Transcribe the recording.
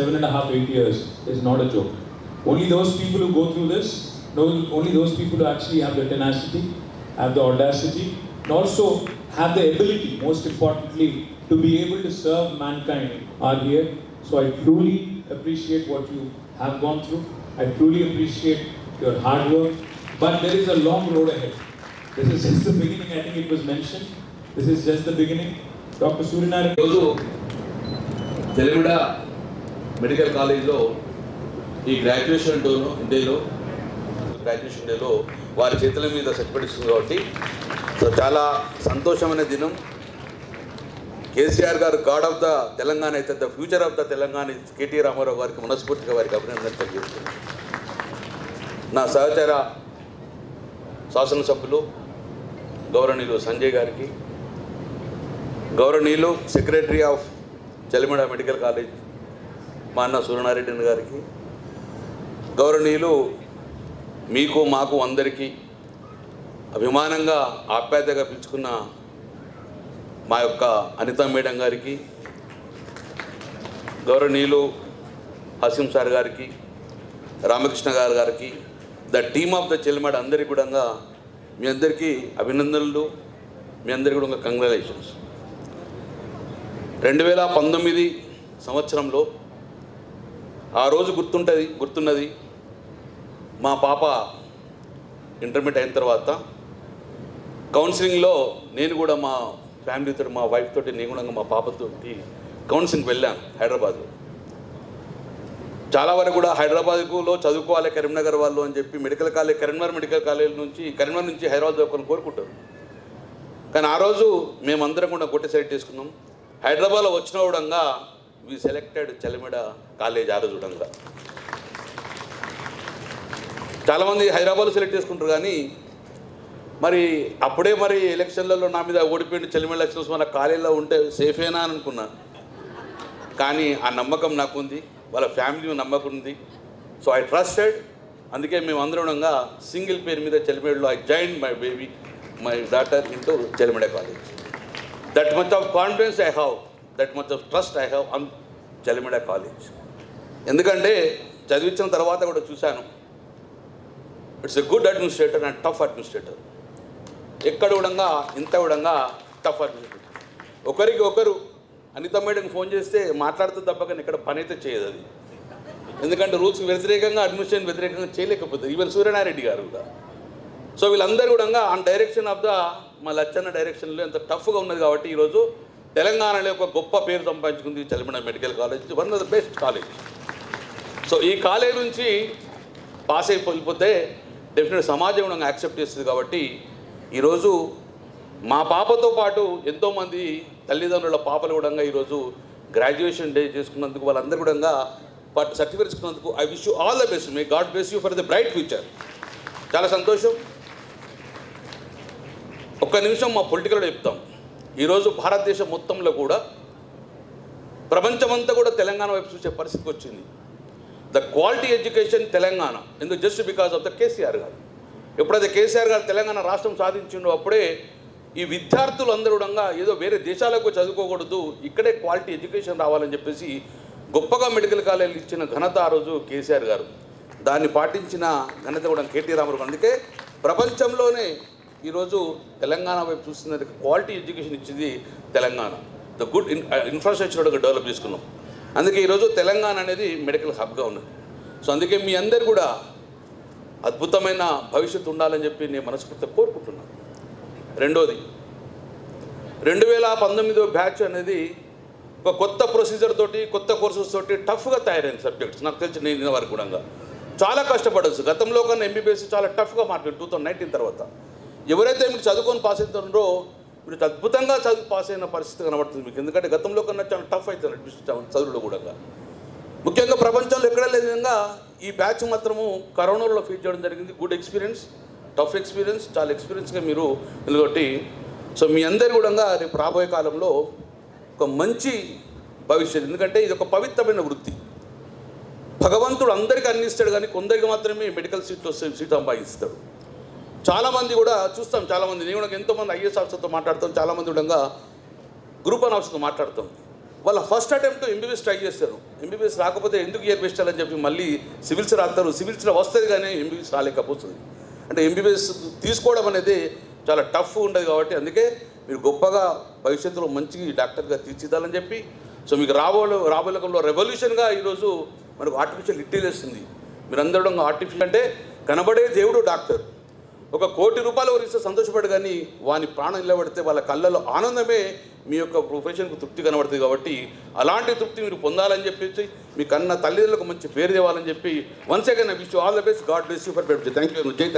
seven and a half, eight years is not a joke. Only those people who go through this, only those people who actually have the tenacity, have the audacity, and also have the ability, most importantly, to be able to serve mankind are here. So I truly appreciate what you have gone through. I truly appreciate your hard work. But there is a long road ahead. This is just the beginning, I think it was mentioned. This is just the beginning. Dr. Surinaran. Telugu medical కాలేజ్లో ఈ graduation డేలో డేలో graduation డేలో వారి చేతుల మీద certificate ఇస్తుంది కాబట్టి సో చాలా సంతోషమైన దినం. కేసీఆర్ గారు గాడ్ ఆఫ్ ద తెలంగాణ అయితే the future of the Telangana KT Rama Rao గారికి మనస్ఫూర్తిగా వారికి అభినందన తెలియజేస్తున్నాను. నా సహచర శాసనసభ్యులు గౌరవనీయులు సంజయ్ గారికి గౌరవనీయులు secretary of Chalmeda medical college మా అన్న సూర్యనారాయణ గారికి గౌరవనీయులు మీకు మాకు అందరికీ అభిమానంగా ఆప్యాయతగా పిలుచుకున్న మా యొక్క అనిత మేడం గారికి గౌరవనీయులు హసీం సార్ గారికి రామకృష్ణ గారు గారికి the team of the Chalmeda అందరికీ కూడా మీ అందరికీ అభినందనలు మీ అందరికీ కూడా కంగ్రాచులేషన్స్ రెండు వేల పంతొమ్మిది సంవత్సరంలో ఆ రోజు గుర్తుంటుంది గుర్తున్నది. మా పాప ఇంటర్మీడియట్ అయిన తర్వాత కౌన్సిలింగ్లో నేను కూడా మా ఫ్యామిలీతో మా వైఫ్ తోటి నేను కూడా మా పాపతోటి కౌన్సిలింగ్ వెళ్ళాను హైదరాబాద్. చాలా వరకు కూడా హైదరాబాద్లో చదువుకోవాలి కరీంనగర్ వాళ్ళు అని చెప్పి medical college Karimnagar medical college నుంచి కరీంనగర్ నుంచి హైదరాబాద్ చదువుకొని కోరుకుంటారు. కానీ ఆ రోజు మేమందరం కూడా గొట్టె సెలెక్ట్ చేసుకున్నాం. హైదరాబాద్లో వచ్చిన కూడా వి సెలెక్టెడ్ చలిమిడ కాలేజ్ ఆ రోజు విధంగా చాలామంది హైదరాబాద్లో సెలెక్ట్ చేసుకుంటారు కానీ మరి అప్పుడే మరి ఎలక్షన్లలో నా మీద ఓడిపోయిన చలిమిడ ఎలక్షన్స్ మన కాలేజీలో ఉంటే సేఫేనా అని అనుకున్నా. కానీ ఆ నమ్మకం నాకుంది వాళ్ళ ఫ్యామిలీ నమ్మకం ఉంది. సో ఐ ట్రస్టెడ్ అందుకే మేము అందరం సింగిల్ పేరు మీద చెలిమేడలో I join my baby my daughter into Chalmeda college that much of confidence I have that much of trust I have on Chalmeda college ఎందుకంటే చదివించిన తర్వాత కూడా చూశాను. It's a good administrator and tough administrator ఎక్కడ కూడా ఇంత కూడా tough administrator ఒకరికి ఒకరు అనిత మేడంకి ఫోన్ చేస్తే మాట్లాడుతూ తప్ప కానీ ఇక్కడ పని అయితే చేయదు అది. ఎందుకంటే రూల్స్ వ్యతిరేకంగా అడ్మినిస్ట్రేషన్ వ్యతిరేకంగా చేయలేకపోతుంది ఈవెన్ సూర్యనారాయణ గారు కూడా. సో వీళ్ళందరూ కూడా ఆన్ డైరెక్షన్ ఆఫ్ ద మా లచ్చన్న డైరెక్షన్లో ఎంత టఫ్గా ఉన్నది కాబట్టి ఈరోజు తెలంగాణలో ఒక గొప్ప పేరు సంపాదించుకుంది Chalmeda medical college one of the best college so ఈ కాలేజ్ నుంచి పాస్ అయిపోతే డెఫినెట్ సమాజం కూడా యాక్సెప్ట్ చేస్తుంది కాబట్టి ఈరోజు మా పాపతో పాటు ఎంతోమంది తల్లిదండ్రుల పాపలు కూడా ఈరోజు గ్రాడ్యుయేషన్ డే చేసుకున్నందుకు వాళ్ళందరూ కూడా but సర్టిఫికేట్స్కున్నందుకు I wish you all the best may God bless you for the bright future చాలా సంతోషం. ఒక్క నిమిషం మా పొలిటికల్లో చెప్తాం. ఈరోజు భారతదేశం మొత్తంలో కూడా ప్రపంచమంతా కూడా తెలంగాణ వైపు చూసే పరిస్థితికి వచ్చింది. The quality education Telangana. ఎందుకు just because of the KCR గారు. ఎప్పుడైతే కేసీఆర్ గారు తెలంగాణ రాష్ట్రం సాధించిండో అప్పుడే ఈ విద్యార్థులు అందరూ ఏదో వేరే దేశాలకు చదువుకోకూడదు ఇక్కడే క్వాలిటీ ఎడ్యుకేషన్ రావాలని చెప్పేసి గొప్పగా మెడికల్ కాలేజీలు ఇచ్చిన ఘనత ఆ రోజు కేసీఆర్ గారు. దాన్ని పాటించిన ఘనత కూడా కేటీ రామారావు అందుకే ప్రపంచంలోనే ఈరోజు తెలంగాణ వైపు చూస్తున్నది క్వాలిటీ ఎడ్యుకేషన్ ఇచ్చింది Telangana. The good in infrastructure develop చేసుకున్నాం. అందుకే ఈరోజు తెలంగాణ అనేది మెడికల్ హబ్గా ఉన్నది. సో అందుకే మీ అందరు కూడా అద్భుతమైన భవిష్యత్తు ఉండాలని చెప్పి నేను మనస్ఫూర్తిగా కోరుకుంటున్నాను రెండోది రెండు వేల పంతొమ్మిదో బ్యాచ్ అనేది ఒక కొత్త ప్రొసీజర్ తోటి కొత్త కోర్సెస్ తోటి టఫ్గా తయారైంది సబ్జెక్ట్స్ నాకు తెలిసి నేను వరకు కూడా. చాలా కష్టపడచ్చు గతంలో కన్నా ఎంబీబీఎస్ చాలా టఫ్గా మాట్లాడు టూ థౌసండ్ నైన్టీన్ తర్వాత. ఎవరైతే మీకు చదువుకొని పాస్ అవుతున్నారో మీరు అద్భుతంగా చదువు పాస్ అయిన పరిస్థితి కనబడుతుంది మీకు. ఎందుకంటే గతంలో కన్నా చాలా టఫ్ అవుతుంది అడ్మిషన్ చదువులో కూడా. ముఖ్యంగా ప్రపంచంలో ఎక్కడ లేని విధంగా ఈ బ్యాచ్ మాత్రము కరోనాలో ఫీల్ చేయడం జరిగింది. గుడ్ ఎక్స్పీరియన్స్ టఫ్ ఎక్స్పీరియన్స్ చాలా ఎక్స్పీరియన్స్గా మీరు నిలబట్టి సో మీ అందరు కూడా రేపు రాబోయే కాలంలో ఒక మంచి భవిష్యత్తు. ఎందుకంటే ఇది ఒక పవిత్రమైన వృత్తి. భగవంతుడు అందరికీ అందిస్తాడు కానీ కొందరికి మాత్రమే మెడికల్ సీట్లు వస్తే సీట్ సంపాదిస్తాడు. చాలామంది కూడా చూస్తాం చాలామంది. నేను కూడా ఎంతోమంది ఐఏఎస్ ఆఫీసర్తో మాట్లాడతాం చాలామంది ఉండగా గ్రూప్ వన్ ఆఫీసర్తో మాట్లాడతాం. వాళ్ళ ఫస్ట్ అటెంప్ట్ ఎంబీబీఎస్ ట్రై చేస్తారు ఎంబీబీఎస్ రాకపోతే ఎందుకు ఇయర్ బెస్ట్ అని చెప్పి మళ్ళీ సివిల్స్ రాస్తారు. సివిల్స్లో వస్తుంది కానీ ఎంబీబీఎస్ రాలేకపోతుంది. అంటే ఎంబీబీఎస్ తీసుకోవడం అనేది చాలా టఫ్ ఉండదు కాబట్టి అందుకే మీరు గొప్పగా భవిష్యత్తులో మంచి డాక్టర్గా తీర్చిదాలని చెప్పి సో మీకు రాబోయే రాబోయేలో రెవల్యూషన్గా ఈరోజు మనకు ఆర్టిఫిషియల్ ఇంటెలిజెన్స్ ఉంది. మీరందరూ ఆర్టిఫిషియల్ అంటే కనబడే దేవుడు డాక్టర్. ఒక కోటి రూపాయలు వరిస్తే సంతోషపడు కానీ వాని ప్రాణం నిలబడితే వాళ్ళ కళ్ళలో ఆనందమే మీ యొక్క ప్రొఫెషన్కు తృప్తి కనబడుతుంది కాబట్టి అలాంటి తృప్తి మీరు పొందాలని చెప్పేసి మీ కన్న తల్లిదండ్రులకు మంచి పేరు తేవాలని చెప్పి once again wish all the best God bless you for thank you జై